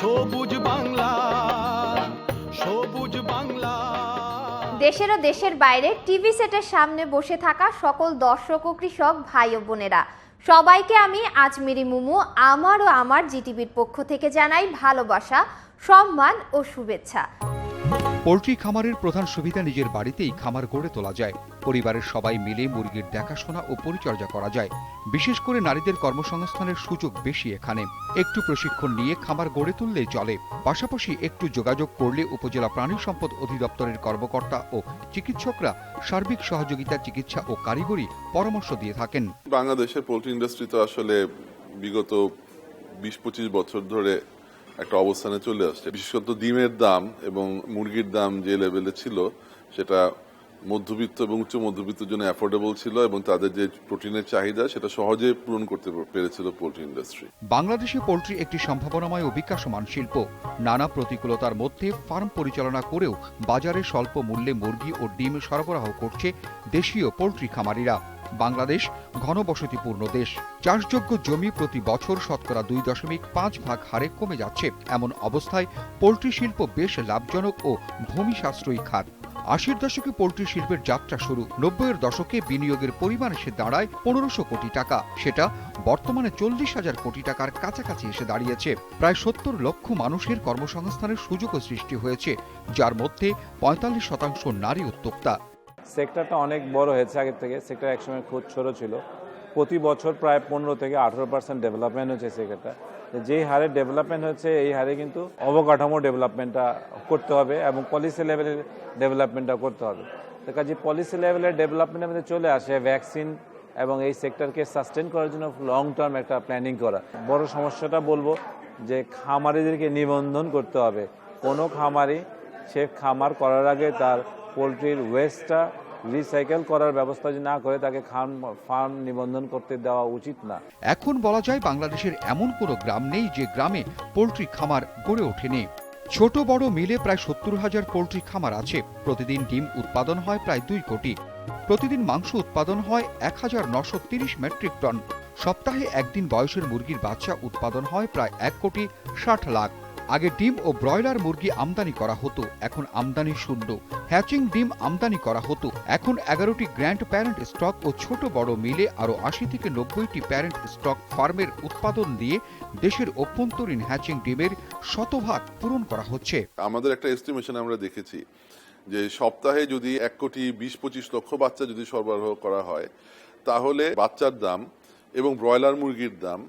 সবুজ বাংলা সবুজ বাংলা। দেশের ও দেশের বাইরে টিভি সেটের সামনে বসে থাকা সকল দর্শক ও কৃষক ভাই ও বোনেরা। সবাইকে আমি আজমিরি মুমু, আমার ও আমার জিটিভির পক্ষ থেকে জানাই ভালোবাসা, সম্মান ও শুভেচ্ছা। পোলট্রি খামারের প্রধান সুবিধা নিজের বাড়িতেই খামার গড়ে তোলা যায়। পরিবারের সবাই মিলে মুরগির দেখাশোনা ও পরিচর্যা করা যায়। বিশেষ করে নারীদের কর্মসংস্থানের সুযোগ বেশি এখানে। একটু প্রশিক্ষণ নিয়ে খামার গড়ে তুললেই চলে। পাশাপাশি একটু যোগাযোগ করলে উপজেলা প্রাণী সম্পদ অধিদপ্তরের কর্মকর্তা ও চিকিৎসকরা সার্বিক সহযোগিতা, চিকিৎসা ও কারিগরি পরামর্শ দিয়ে থাকেন। বাংলাদেশের পোলট্রি ইন্ডাস্ট্রি তো আসলে বিগত বিশ পঁচিশ বছর ধরে একটা অবস্থানে চলে আসছে। বিশেষত ডিমের দাম এবং মুরগির দাম যে লেভেলে ছিল, সেটা মধ্যবিত্ত এবং উচ্চ মধ্যবিত্তের জন্য অ্যাফোর্ডেবল ছিল এবং তাদের যে প্রোটিনের চাহিদা, সেটা সহজে পূরণ করতে পেরেছিল পোলট্রি ইন্ডাস্ট্রি বাংলাদেশে পোলট্রি একটি সম্ভাবনাময় ও বিকাশমান শিল্প। নানা প্রতিকূলতার মধ্যে ফার্ম পরিচালনা করেও বাজারে স্বল্প মূল্যে মুরগি ও ডিম সরবরাহ করছে দেশীয় পোলট্রি খামারিরা। বাংলাদেশ ঘনবসতিপূর্ণ দেশ। চাষযোগ্য জমি প্রতি বছর শতকরা দুই দশমিক পাঁচ ভাগ হারে কমে যাচ্ছে। এমন অবস্থায় পোলট্রি শিল্প বেশ লাভজনক ও ভূমি সাশ্রয়ী খাত। আশির দশকে পোলট্রি শিল্পের যাত্রা শুরু। নব্বইয়ের দশকে বিনিয়োগের পরিমাণ এসে দাঁড়ায় পনেরোশো কোটি টাকা। সেটা বর্তমানে চল্লিশ হাজার কোটি টাকার কাছাকাছি এসে দাঁড়িয়েছে। প্রায় সত্তর লক্ষ মানুষের কর্মসংস্থানের সুযোগও সৃষ্টি হয়েছে, যার মধ্যে পঁয়তাল্লিশ শতাংশ নারী উদ্যোক্তা। সেক্টরটা অনেক বড় হয়েছে আগের থেকে। সেক্টর একসময় খুব ছোট ছিল। প্রতি বছর প্রায় পনেরো থেকে আঠেরো পার্সেন্ট ডেভেলপমেন্ট হয়েছে সেক্টরটা। যেই হারে ডেভেলপমেন্ট হচ্ছে, এই হারে কিন্তু অবকাঠামো ডেভেলপমেন্টটা করতে হবে এবং পলিসি লেভেলের ডেভেলপমেন্টটা করতে হবে। তো কাজে পলিসি লেভেলের ডেভেলপমেন্টের মধ্যে চলে আসে ভ্যাকসিন এবং এই সেক্টরকে সাস্টেন করার জন্য লং টার্ম একটা প্ল্যানিং করা। বড় সমস্যাটা বলব যে খামারিদেরকে নিবন্ধন করতে হবে। কোনো খামারি সে খামার করার আগে তার পোলট্রির ওয়েস্টটা রিসাইকেল করার ব্যবস্থা যদি না করে, তাকে খাম ফার্ম নিবন্ধন করতে দেওয়া উচিত না। এখন বলা যায় বাংলাদেশের এমন কোনো গ্রাম নেই যে গ্রামে পোলট্রি খামার গড়ে ওঠেনি। ছোট বড় মিলে প্রায় সত্তর হাজার পোলট্রি খামার আছে। প্রতিদিন ডিম উৎপাদন হয় প্রায় দুই কোটি। প্রতিদিন মাংস উৎপাদন হয় এক হাজার নশো তিরিশ মেট্রিক টন। সপ্তাহে একদিন বয়সের মুরগির বাচ্চা উৎপাদন হয় প্রায় এক কোটি ষাট লাখ। আগে ডিম ও ব্রয়লার মুরগি আমদানি করা হতো, এখন আমদানি শূন্য। হ্যাচিং ডিম আমদানি করা হতো, এখন এগারোটি গ্র্যান্ড প্যারেন্ট স্টক ও ছোট বড় মিলে আরও আশি থেকে নব্বইটি প্যারেন্ট স্টক ফার্মের উৎপাদন দিয়ে দেশের অভ্যন্তরীণ হ্যাচিং ডিমের শতভাগ পূরণ করা হচ্ছে। আমাদের একটা এস্টিমেশন আমরা দেখেছি যে সপ্তাহে যদি এক কোটি বিশ পঁচিশ লক্ষ বাচ্চা যদি সরবরাহ করা হয়, তাহলে বাচ্চার দাম এবং ব্রয়লার মুরগির দাম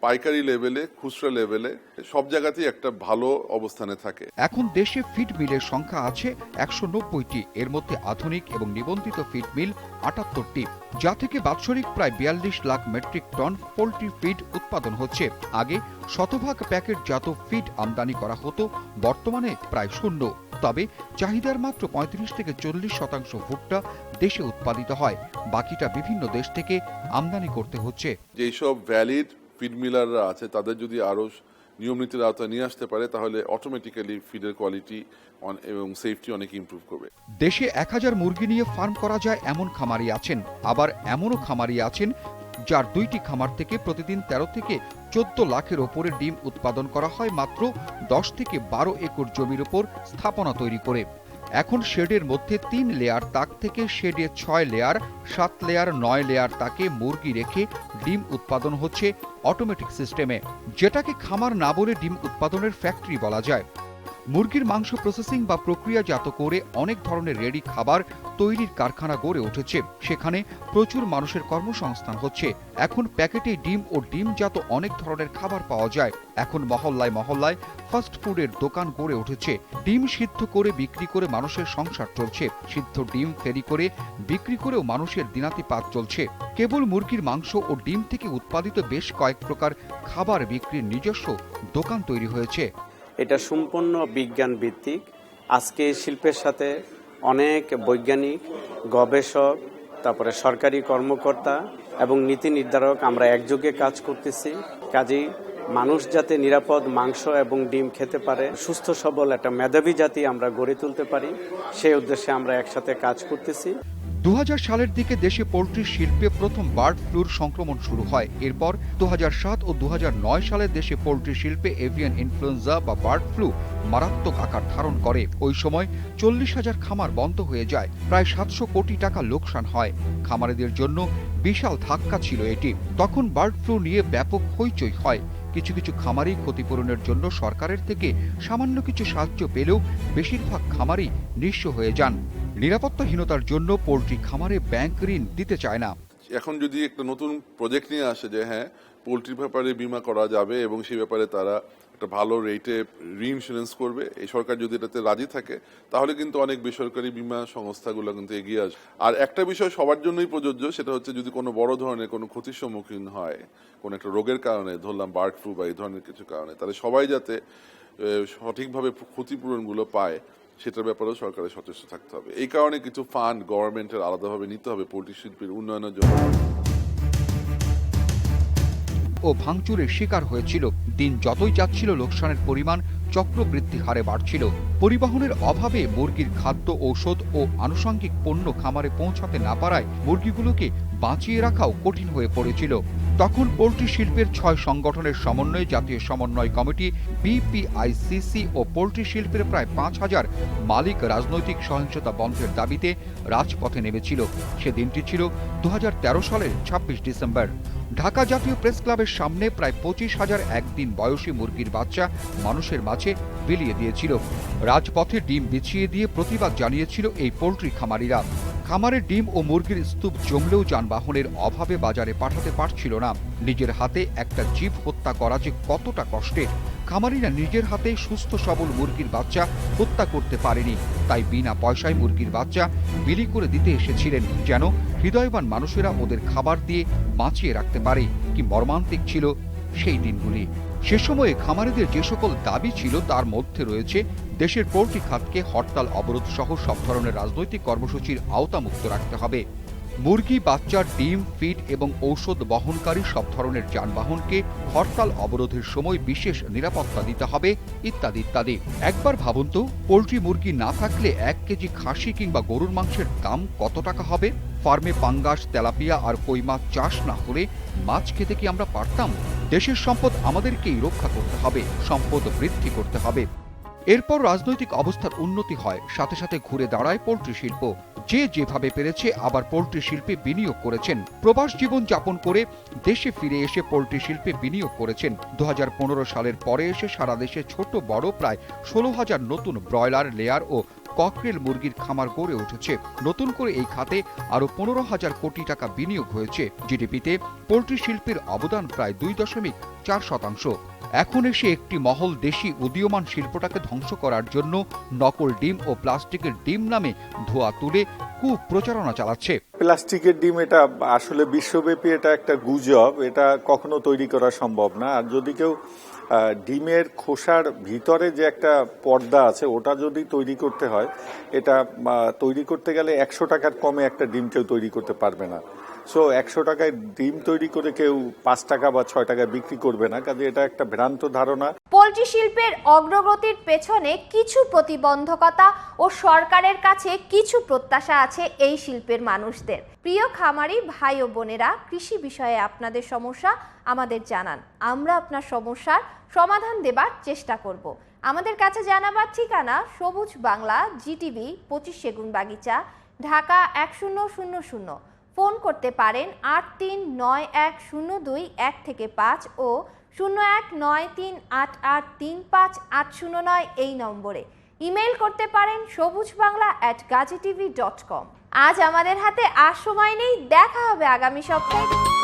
পাইকারি লেভেলে খুচরা লেভেলে সব জায়গাতেই একটা ভালো অবস্থানে থাকে। এখন দেশে ফিড মিলের সংখ্যা আছে একশো নব্বইটি। এর মধ্যে আধুনিক এবং নিবন্ধিত ফিড মিল আটাত্তরটি যা থেকে বাৎসরিক প্রায় বিয়াল্লিশ lakh metric ton poultry feed উৎপাদন হচ্ছে। আগে শতভাগ প্যাকেটজাত ফিড আমদানি করা হতো বর্তমানে প্রায় শূন্য। তবে চাহিদার মাত্র পঁয়ত্রিশ থেকে চল্লিশ শতাংশ ভুট্টা দেশে উৎপাদিত হয়। বাকিটা বিভিন্ন দেশ থেকে আমদানি করতে হচ্ছে। যেসব ভ্যালিড ফিড মিলাররা আছে, তাদের যদি আরও নিয়ম নীতির আওতায় নিয়ে আসতে পারে, তাহলে অটোমেটিক্যালি ফিডের কোয়ালিটি এবং সেফটি অনেক ইমপ্রুভ করবে। দেশে এক হাজার মুরগি নিয়ে ফার্ম করা যায় এমন খামারি আছেন, আবার এমনও খামারি আছেন যার দুইটি খামার থেকে প্রতিদিন তেরো থেকে চোদ্দ লাখের ওপরে ডিম উৎপাদন করা হয় মাত্র দশ থেকে বারো একর জমির ওপর স্থাপনা তৈরি করে। এখন শেডের মধ্যে তিন লেয়ার তাক থেকে শেডে ছয় লেয়ার সাত লেয়ার নয় লেয়ার তাকে মুরগি রেখে ডিম উৎপাদন হচ্ছে অটোমেটিক সিস্টেমে যেটাকে খামার না বলে ডিম উৎপাদনের ফ্যাক্টরি বলা যায়। মুরগির মাংস প্রসেসিং বা প্রক্রিয়াজাত করে অনেক ধরনের রেডি খাবার তৈরির কারখানা গড়ে উঠেছে। সেখানে প্রচুর মানুষের কর্মসংস্থান হচ্ছে। এখন প্যাকেটে ডিম ও ডিমজাত অনেক ধরনের খাবার পাওয়া যায়। এখন মহল্লায় মহল্লায় ফাস্ট ফুডের দোকান গড়ে উঠেছে। ডিম সিদ্ধ করে বিক্রি করে মানুষের সংসার চলছে। সিদ্ধ ডিম ফেরি করে বিক্রি করেও মানুষের দিনাতিপাত চলছে। কেবল মুরগির মাংস ও ডিম থেকে উৎপাদিত বেশ কয়েক প্রকার খাবার বিক্রির নিজস্ব দোকান তৈরি হয়েছে। এটা সম্পূর্ণ বিজ্ঞান ভিত্তিক। আজকে এই শিল্পের সাথে অনেক বৈজ্ঞানিক, গবেষক, তারপরে সরকারি কর্মকর্তা এবং নীতি নির্ধারক আমরা একযোগে কাজ করতেছি। কাজেই মানুষ যাতে নিরাপদ মাংস এবং ডিম খেতে পারে, সুস্থ সবল একটা মেধাবী জাতি আমরা গড়ে তুলতে পারি, সেই উদ্দেশ্যে আমরা একসাথে কাজ করতেছি। দু হাজার সালের দিকে দেশে পোলট্রি শিল্পে প্রথম বার্ড ফ্লুর সংক্রমণ শুরু হয়। এরপর দু ও দু হাজার নয় সালে দেশে পোলট্রি শিল্পে এভিয়ান ইনফ্লুয়েঞ্জা বা বার্ড ফ্লু মারাত্মক আকার ধারণ করে। ওই সময় চল্লিশ হাজার খামার বন্ধ হয়ে যায়। প্রায় সাতশো কোটি টাকা লোকসান হয়। খামারিদের জন্য বিশাল ধাক্কা ছিল এটি। তখন বার্ড ফ্লু নিয়ে ব্যাপক হইচই হয়। কিছু কিছু খামারি ক্ষতিপূরণের জন্য সরকারের থেকে সামান্য কিছু সাহায্য পেলেও বেশিরভাগ খামারই নিঃস্ব হয়ে যান। নিরাপত্তাহীনতার জন্য পোলট্রি খামারে ব্যাংক ঋণ দিতে চায় না। এখন যদি একটা নতুন প্রজেক্ট নিয়ে আসে যে হ্যাঁ পোলট্রির ব্যাপারে বিমা করা যাবে এবং সেই ব্যাপারে তারা একটা ভালো রেটে রিইন্স্যুরেন্স করবে, এই সরকার যদি এটাতে রাজি থাকে, তাহলে কিন্তু অনেক বেসরকারি বিমা সংস্থাগুলো কিন্তু এগিয়ে আসবে। আর একটা বিষয় সবার জন্যই প্রযোজ্য, সেটা হচ্ছে যদি কোনো বড় ধরনের কোনো ক্ষতির সম্মুখীন হয়, কোনো একটা রোগের কারণে, ধরলাম বার্ড ফ্লু বা এই ধরনের কিছু কারণে, তাহলে সবাই যাতে সঠিকভাবে ক্ষতিপূরণগুলো পায় সেটার ব্যাপারেও সরকারের সচেষ্ট থাকতে হবে। এই কারণে কিছু ফান্ড গভর্নমেন্টের আলাদাভাবে নিতে হবে পোলট্রি শিল্পের উন্নয়নের জন্য। ও ভাঙচুরের শিকার হয়েছিল। দিন যতই যাচ্ছিল, লোকসানের পরিমাণ, চক্রবৃদ্ধি হারে বাড়ছিল। পরিবহনের অভাবে মুরগির খাদ্য, ঔষধ ও আনুষঙ্গিক পণ্য খামারে পৌঁছাতে না পারায় মুরগিগুলোকে বাঁচিয়ে রাখাও কঠিন হয়ে পড়েছিল। তখন পোলট্রি শিল্পের ছয় সংগঠনের সমন্বয়ে জাতীয় সমন্বয় কমিটি বিপিআইসিসি ও পোলট্রি শিল্পের প্রায় পাঁচ হাজার মালিক রাজনৈতিক সহিংসতা বন্ধের দাবিতে রাজপথে নেমেছিল। সে দিনটি ছিল দু হাজার তেরো সালের ছাব্বিশ ডিসেম্বর। ঢাকা জাতীয় প্রেস ক্লাবের সামনে প্রায় পঁচিশ হাজার একদিন বয়সী মুরগির বাচ্চা মানুষের মাঝে বিলিয়ে দিয়েছিল। রাজপথে ডিম বিছিয়ে দিয়ে প্রতিবাদ জানিয়েছিল এই পোলট্রি খামারিরা। খামারের ডিম ও মুরগির স্তূপ জমলেও যানবাহনের অভাবে বাজারে পাঠাতে পারছিল না। নিজের হাতে একটা জীব হত্যা করা যে কতটা কষ্টের। খামারিরা নিজের হাতে সুস্থ সবল মুরগির বাচ্চা হত্যা করতে পারেনি। তাই বিনা পয়সায় মুরগির বাচ্চা বিলি করে দিতে এসেছিলেন যেন হৃদয়বান মানুষেরা ওদের খাবার দিয়ে বাঁচিয়ে রাখতে পারে, কি মর্মান্তিক ছিল সেই দিনগুলি। সে সময়ে খামারিদের যে সকল দাবি ছিল তার মধ্যে রয়েছে, দেশের পোল্ট্রি খাতকে হরতাল, অবরোধ সহ সব ধরনের রাজনৈতিক কর্মসূচির আওতামুক্ত রাখতে হবে। মুরগি বাচ্চার ডিম, ফিড এবং ঔষধ বহনকারী সব ধরনের যানবাহনকে হরতাল, অবরোধের সময় বিশেষ নিরাপত্তা দিতে হবে, ইত্যাদি ইত্যাদি। একবার ভাবুন তো, পোলট্রি মুরগি না থাকলে এক কেজি খাসি কিংবা গরুর মাংসের দাম কত টাকা হবে? ফার্মে পাঙ্গাস, তেলাপিয়া আর কই মাছ চাষ না হলে মাছ খেতে কি আমরা পারতাম? দেশের সম্পদ আমাদেরকেই রক্ষা করতে হবে, সম্পদ বৃদ্ধি করতে হবে। এরপর রাজনৈতিক অবস্থার উন্নতি হয়, সাথে সাথে ঘুরে দাঁড়ায় পোল্ট্রি শিল্প। যে যেভাবে পেরেছে, আবার পোল্ট্রি শিল্পে বিনিয়োগ করেছেন। প্রবাস জীবন যাপন করে দেশে ফিরে এসে পোল্ট্রি শিল্পে বিনিয়োগ করেছেন। দু হাজার পনেরো সালের পরে এসে সারা দেশে ছোট বড় প্রায় ষোলো হাজার নতুন ব্রয়লার, লেয়ার ও ককরেল মুরগির খামার গড়ে উঠেছে। নতুন করে এই খাতে আরও পনেরো হাজার কোটি টাকা বিনিয়োগ হয়েছে। জিডিপিতে পোল্ট্রি শিল্পের অবদান প্রায় দুই দশমিক চার শতাংশ। এখন এসে একটি মহল দেশি উদীয়মান শিল্পটাকে ধ্বংস করার জন্য নকল ডিম ও প্লাস্টিকের ডিম নামে ধোয়া তুলে কুপ্রচারণা চালাচ্ছে। প্লাস্টিকের ডিম এটা আসলে বিশ্বব্যাপী এটা একটা গুজব। এটা কখনো তৈরি করা সম্ভব না। আর যদি কেউ ডিমের খোসার ভিতরে যে একটা পর্দা আছে, ওটা যদি তৈরি করতে হয়, এটা তৈরি করতে গেলে একশো টাকার কমে একটা ডিম কেউ তৈরি করতে পারবে না। সো একশো টাকায় ডিম তৈরি করে কেউ পাঁচ টাকা বা ছয় টাকায় বিক্রি করবে না, কাজে এটা একটা ভ্রান্ত ধারণা। পোলট্রি শিল্পের অগ্রগতির পেছনে কিছু প্রতিবন্ধকতা ও সরকারের কাছে কিছু প্রত্যাশা আছে এই শিল্পের মানুষদের। প্রিয় খামারি, ভাই ও বোনেরা, কৃষি বিষয়ে আপনাদের সমস্যা আমাদের জানান। আমরা আপনার সমস্যার সমাধান দেবার চেষ্টা করব। আমাদের কাছে জানাবার ঠিকানা সবুজ বাংলা, জিটিভি, পঁচিশ সেগুন বাগিচা, ঢাকা এক শূন্য শূন্য শূন্য। ফোন করতে পারেন আট তিন নয় এক শূন্য দুই এক থেকে পাঁচ ও শূন্য এক নয় তিন আট আট তিন পাঁচ আট শূন্য নয় এই নম্বরে। ইমেল করতে পারেন Sabuj Bangla at Gazi TV dot com আজ আমাদের হাতে আর সময় নেই। দেখা হবে আগামী সপ্তাহে।